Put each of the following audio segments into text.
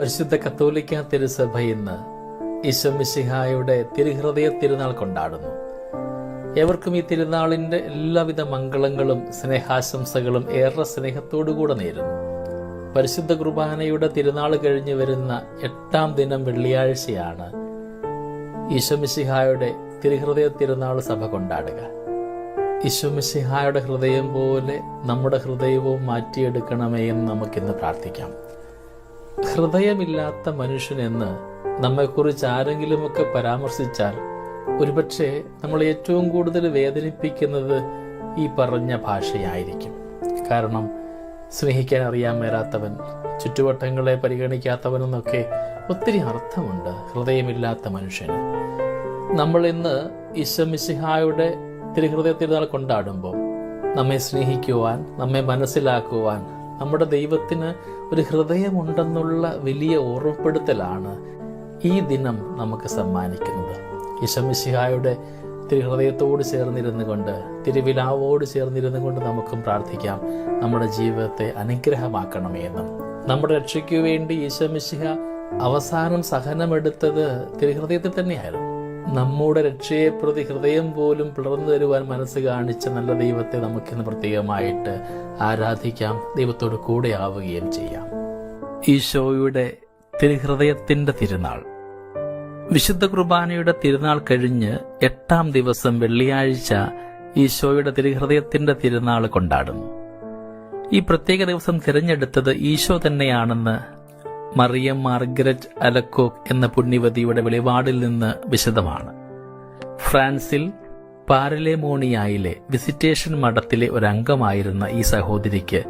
പരിശുദ്ധ കത്തോലിക്ക തിരുസഭ ഇന്ന് ഈശ്വമിശിഹായുടെ തിരുഹൃദയ തിരുനാൾ കൊണ്ടാടുന്നു. എവർക്കും ഈ തിരുനാളിന്റെ എല്ലാവിധ മംഗളങ്ങളും സ്നേഹാശംസകളും ഏറെ സ്നേഹത്തോടുകൂടെ നേരുന്നു. പരിശുദ്ധ കുർബാനയുടെ തിരുനാൾ കഴിഞ്ഞു വരുന്ന എട്ടാം ദിനം വെള്ളിയാഴ്ചയാണ് ഈശ്വമിശിഹായുടെ തിരുഹൃദയ തിരുനാൾ സഭ കൊണ്ടാടുക. ഈശ്വമിശിഹായുടെ ഹൃദയം പോലെ നമ്മുടെ ഹൃദയവും മാറ്റിയെടുക്കണമേ എന്ന് നമുക്കിന്ന് പ്രാർത്ഥിക്കാം. ഹൃദയമില്ലാത്ത മനുഷ്യനെന്ന് നമ്മെക്കുറിച്ച് ആരെങ്കിലുമൊക്കെ പരാമർശിച്ചാൽ ഒരുപക്ഷെ നമ്മൾ ഏറ്റവും കൂടുതൽ വേദനിപ്പിക്കുന്നത് ഈ പറഞ്ഞ ഭാഷയായിരിക്കും. കാരണം സ്നേഹിക്കാൻ അറിയാൻ മേലാത്തവൻ ചുറ്റുവട്ടങ്ങളെ പരിഗണിക്കാത്തവനെന്നൊക്കെ ഒത്തിരി അർത്ഥമുണ്ട് ഹൃദയമില്ലാത്ത മനുഷ്യന്. നമ്മൾ ഇന്ന് ഈശ്വമിശിഹായുടെ തിരുഹൃദയ തിരുനാൾ കൊണ്ടാടുമ്പോൾ നമ്മെ സ്നേഹിക്കുവാൻ നമ്മെ മനസ്സിലാക്കുവാൻ നമ്മുടെ ദൈവത്തിന് ഒരു ഹൃദയമുണ്ടെന്നുള്ള വലിയ ഓർമ്മപ്പെടുത്തലാണ് ഈ ദിനം നമുക്ക് സമ്മാനിക്കുന്നത്. ഈശമിശിഹായുടെ തിരുഹൃദയത്തോട് ചേർന്നിരുന്നു കൊണ്ട് തിരുവിലാവോട് ചേർന്നിരുന്നു കൊണ്ട് നമുക്കും പ്രാർത്ഥിക്കാം. നമ്മുടെ ജീവിതത്തെ അനുഗ്രഹമാക്കണമേ എന്നും. നമ്മുടെ രക്ഷയ്ക്കു വേണ്ടി ഈശമിശിഹ അവസാനം സഹനമെടുത്തത് തിരുഹൃദയത്തിൽ തന്നെയായിരുന്നു. നമ്മുടെ രക്ഷയെ പ്രതി ഹൃദയം പോലും പിളർന്നു തരുവാൻ മനസ്സ് കാണിച്ച നല്ല ദൈവത്തെ നമുക്കിന്ന് പ്രത്യേകമായിട്ട് ആരാധിക്കാം. ദൈവത്തോട് കൂടെ ആവുകയും ചെയ്യാം. ഈശോയുടെ തിരുഹൃദയത്തിന്റെ തിരുനാൾ. വിശുദ്ധ കുർബാനയുടെ തിരുനാൾ കഴിഞ്ഞ് എട്ടാം ദിവസം വെള്ളിയാഴ്ച ഈശോയുടെ തിരുഹൃദയത്തിന്റെ തിരുനാൾ കൊണ്ടാടുന്നു. ഈ പ്രത്യേക ദിവസം തിരഞ്ഞെടുത്തത് ഈശോ തന്നെയാണെന്ന് മറിയം മാർഗരറ്റ് അലക്കോക്ക് എന്ന പുണ്യവതിയുടെ വെളിപാടിൽ നിന്ന് വിശദമാണ്. ഫ്രാൻസിൽ പാരലെമോണിയായിലെ വിസിറ്റേഷൻ മഠത്തിലെ ഒരംഗമായിരുന്ന ഈ സഹോദരിക്ക്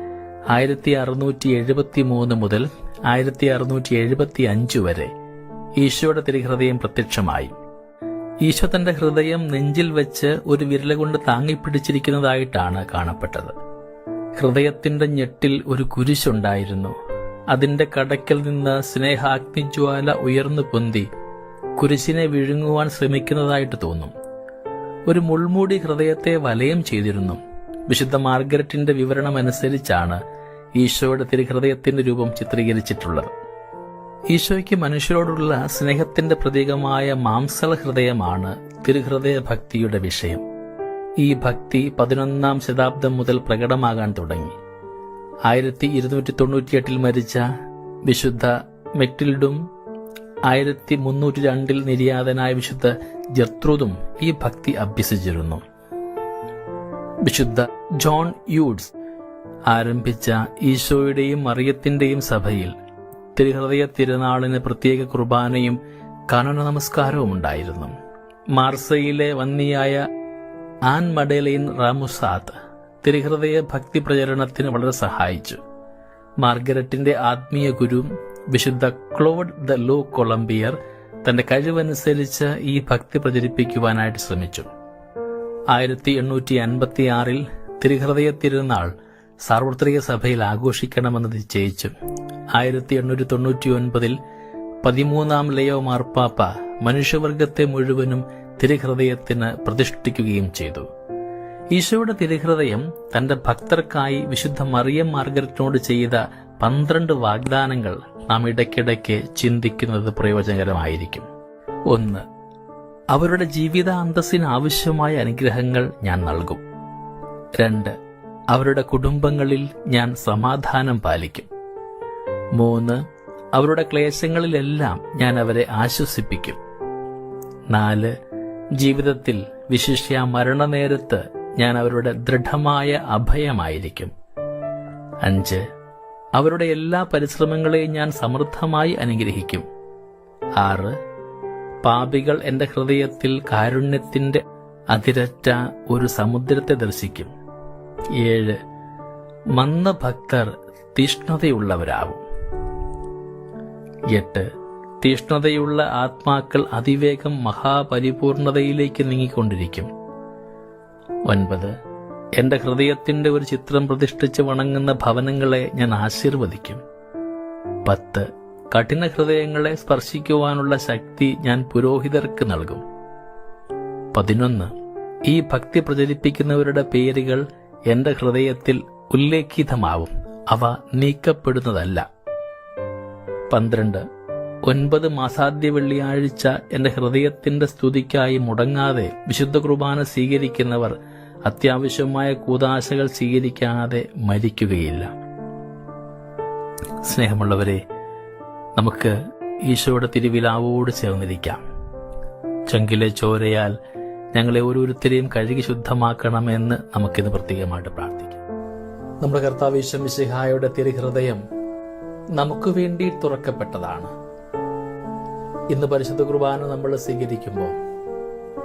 ആയിരത്തി അറുന്നൂറ്റി എഴുപത്തി മൂന്ന് മുതൽ ആയിരത്തി അറുന്നൂറ്റി എഴുപത്തി അഞ്ച് വരെ ഈശോയുടെ തിരുഹൃദയം പ്രത്യക്ഷമായി. ഈശോ തന്റെ ഹൃദയം നെഞ്ചിൽ വെച്ച് ഒരു വിരലുകൊണ്ട് താങ്ങിപ്പിടിച്ചിരിക്കുന്നതായിട്ടാണ് കാണപ്പെട്ടത്. ഹൃദയത്തിന്റെ ഞെട്ടിൽ ഒരു കുരിശുണ്ടായിരുന്നു. അതിന്റെ കടക്കിൽ നിന്ന് സ്നേഹാഗ്നിജ്വാല ഉയർന്നു പൊന്തി. കുരിശിനെ വിഴുങ്ങുവാൻ ശ്രമിക്കുന്നതായിട്ട് തോന്നും. ഒരു മുൾമൂടി ഹൃദയത്തെ വലയം ചെയ്തിരുന്നു. വിശുദ്ധ മാർഗരറ്റിന്റെ വിവരണം അനുസരിച്ചാണ് ഈശോയുടെ തിരുഹൃദയത്തിന്റെ രൂപം ചിത്രീകരിച്ചിട്ടുള്ളത്. ഈശോയ്ക്ക് മനുഷ്യരോടുള്ള സ്നേഹത്തിന്റെ പ്രതീകമായ മാംസള ഹൃദയമാണ് തിരുഹൃദയ ഭക്തിയുടെ വിഷയം. ഈ ഭക്തി പതിനൊന്നാം ശതാബ്ദം മുതൽ പ്രകടമാകാൻ തുടങ്ങി. ആയിരത്തി ഇരുന്നൂറ്റി തൊണ്ണൂറ്റിയെട്ടിൽ മരിച്ച വിശുദ്ധ മെറ്റിൽഡും ആയിരത്തി മുന്നൂറ്റി രണ്ടിൽ നിര്യാതനായ വിശുദ്ധ ജർത്രുതും ഈ ഭക്തി അഭ്യസിച്ചിരുന്നു. വിശുദ്ധ ജോൺ യൂഡ്സ് ആരംഭിച്ച ഈശോയുടെയും മറിയത്തിന്റെയും സഭയിൽ തിരുഹൃദയ തിരുനാളിന് പ്രത്യേക കുർബാനയും കാനന നമസ്കാരവും ഉണ്ടായിരുന്നു. മാർസയിലെ വന്നിയായ ആൻ മഡേലൈൻ റാമുസാത്ത് തിരുഹൃദയ ഭക്തി പ്രചരണത്തിന് വളരെ സഹായിച്ചു. മാർഗരറ്റിന്റെ ആത്മീയ ഗുരു വിശുദ്ധ ക്ലോഡ് ദ ലോ കൊളംബിയർ തന്റെ കഴിവനുസരിച്ച് ഈ ഭക്തി പ്രചരിപ്പിക്കുവാനായിട്ട് ശ്രമിച്ചു. ആയിരത്തി എണ്ണൂറ്റി അൻപത്തി ആറിൽ തിരുഹൃദയ തിരുനാൾ സാർവത്രിക സഭയിൽ ആഘോഷിക്കണമെന്ന് നിശ്ചയിച്ചു. ആയിരത്തി എണ്ണൂറ്റി തൊണ്ണൂറ്റി ഒൻപതിൽ പതിമൂന്നാം ലയോ മാർപ്പാപ്പ മനുഷ്യവർഗത്തെ മുഴുവനും തിരുഹൃദയത്തിന് പ്രതിഷ്ഠിക്കുകയും ചെയ്തു. ഈശോയുടെ തിരുഹൃദയം തന്റെ ഭക്തർക്കായി വിശുദ്ധ മറിയം മാർഗരറ്റിനോട് ചെയ്ത പന്ത്രണ്ട് വാഗ്ദാനങ്ങൾ നാം ഇടയ്ക്കിടയ്ക്ക് ചിന്തിക്കുന്നത് പ്രയോജനകരമായിരിക്കും. ഒന്ന് അവരുടെ ജീവിതാന്തസ്സിന് ആവശ്യമായ അനുഗ്രഹങ്ങൾ ഞാൻ നൽകും. രണ്ട് അവരുടെ കുടുംബങ്ങളിൽ ഞാൻ സമാധാനം പാലിക്കും. മൂന്ന് അവരുടെ ക്ലേശങ്ങളിലെല്ലാം ഞാൻ അവരെ ആശ്വസിപ്പിക്കും. നാല് ജീവിതത്തിൽ വിശിഷ്യ മരണനേരത്ത് ഞാൻ അവരുടെ ദൃഢമായ അഭയമായിരിക്കും. അഞ്ച് അവരുടെ എല്ലാ പരിശ്രമങ്ങളെയും ഞാൻ സമൃദ്ധമായി അനുഗ്രഹിക്കും. ആറ് പാപികൾ എന്റെ ഹൃദയത്തിൽ കാരുണ്യത്തിന്റെ അതിരറ്റ ഒരു സമുദ്രത്തെ ദർശിക്കും. ഏഴ് മന്ദഭക്തർ തീഷ്ണതയുള്ളവരാവും. എട്ട് തീഷ്ണതയുള്ള ആത്മാക്കൾ അതിവേഗം മഹാപരിപൂർണതയിലേക്ക് നീങ്ങിക്കൊണ്ടിരിക്കും. ഒൻപത്. എന്റെ ഹൃദയത്തിന്റെ ഒരു ചിത്രം പ്രതിഷ്ഠിച്ച് വണങ്ങുന്ന ഭവനങ്ങളെ ഞാൻ ആശീർവദിക്കും. പത്ത്. കഠിന ഹൃദയങ്ങളെ സ്പർശിക്കുവാനുള്ള ശക്തി ഞാൻ പുരോഹിതർക്ക് നൽകും. പതിനൊന്ന്. ഈ ഭക്തി പ്രചരിപ്പിക്കുന്നവരുടെ പേരുകൾ എന്റെ ഹൃദയത്തിൽ ഉല്ലേഖിതമാവും. അവ നീക്കപ്പെടുന്നതല്ല. പന്ത്രണ്ട്. ഒൻപത് മാസാദ്യ വെള്ളിയാഴ്ച എന്റെ ഹൃദയത്തിന്റെ സ്തുതിക്കായി മുടങ്ങാതെ വിശുദ്ധ കുർബാന സ്വീകരിക്കുന്നവർ അത്യാവശ്യമായ കൂതാശകൾ സ്വീകരിക്കാതെ മരിക്കുകയില്ല. സ്നേഹമുള്ളവരെ നമുക്ക് ഈശോയുടെ തിരുവിലാവോട് ചേർന്നിരിക്കാം. ചെങ്കിലെ ചോരയാൽ ഞങ്ങളെ ഓരോരുത്തരെയും കഴുകി ശുദ്ധമാക്കണമെന്ന് നമുക്കിന്ന് പ്രത്യേകമായിട്ട് പ്രാർത്ഥിക്കാം. നമ്മുടെ കർത്താവ് ഈശ്വമിശിഹായുടെ തിരുഹൃദയം നമുക്ക് വേണ്ടി തുറക്കപ്പെട്ടതാണ്. ഇന്ന് പരിശുദ്ധ കുർബാന നമ്മൾ സ്വീകരിക്കുമ്പോൾ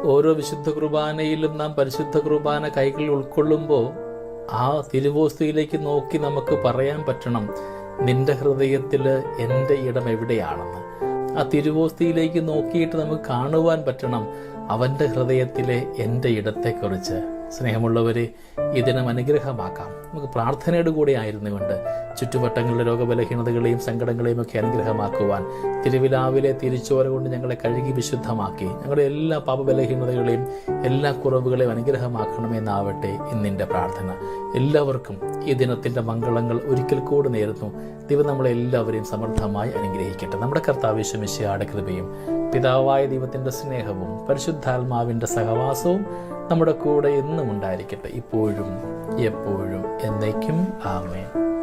ഓരോ വിശുദ്ധ കുർബാനയിലും നാം പരിശുദ്ധ കുർബാന കൈകളിൽ ഉൾക്കൊള്ളുമ്പോൾ ആ തിരുവോസ്തുയിലേക്ക് നോക്കി നമുക്ക് പറയാൻ പറ്റണം നിന്റെ ഹൃദയത്തിൽ എന്റെ ഇടം എവിടെയാണെന്ന്. ആ തിരുവോസ്തിയിലേക്ക് നോക്കിയിട്ട് നമുക്ക് കാണുവാൻ പറ്റണം അവന്റെ ഹൃദയത്തിലെ എന്റെ ഇടത്തെക്കുറിച്ച്. സ്നേഹമുള്ളവരെ ഈ ദിനം അനുഗ്രഹമാക്കാം. നമുക്ക് പ്രാർത്ഥനയുടെ കൂടെ ആയിരുന്നുകൊണ്ട് ചുറ്റുവട്ടങ്ങളിലെ രോഗബലഹീനതകളെയും സങ്കടങ്ങളെയും ഒക്കെ അനുഗ്രഹമാക്കുവാൻ തിരുവിലാവിലെ തിരിച്ചോര കൊണ്ട് ഞങ്ങളെ കഴുകി വിശുദ്ധമാക്കി. ഞങ്ങളുടെ എല്ലാ പാപബലഹീനതകളെയും എല്ലാ കുറവുകളെയും അനുഗ്രഹമാക്കണമെന്നാവട്ടെ ഇന്നിന്റെ പ്രാർത്ഥന. എല്ലാവർക്കും ഈ ദിനത്തിന്റെ മംഗളങ്ങൾ ഒരിക്കൽ കൂടി നേരുന്നു. ദൈവം നമ്മളെ എല്ലാവരെയും സമൃദ്ധമായി അനുഗ്രഹിക്കട്ടെ. നമ്മുടെ കർത്താവേശമിശയുടെ കൃപയും പിതാവായ ദൈവത്തിന്റെ സ്നേഹവും പരിശുദ്ധാത്മാവിന്റെ സഹവാസവും നമ്മുടെ കൂടെ എന്നും ഉണ്ടായിരിക്കട്ടെ ഇപ്പോഴും എപ്പോഴും എന്നേക്കും. ആമേൻ.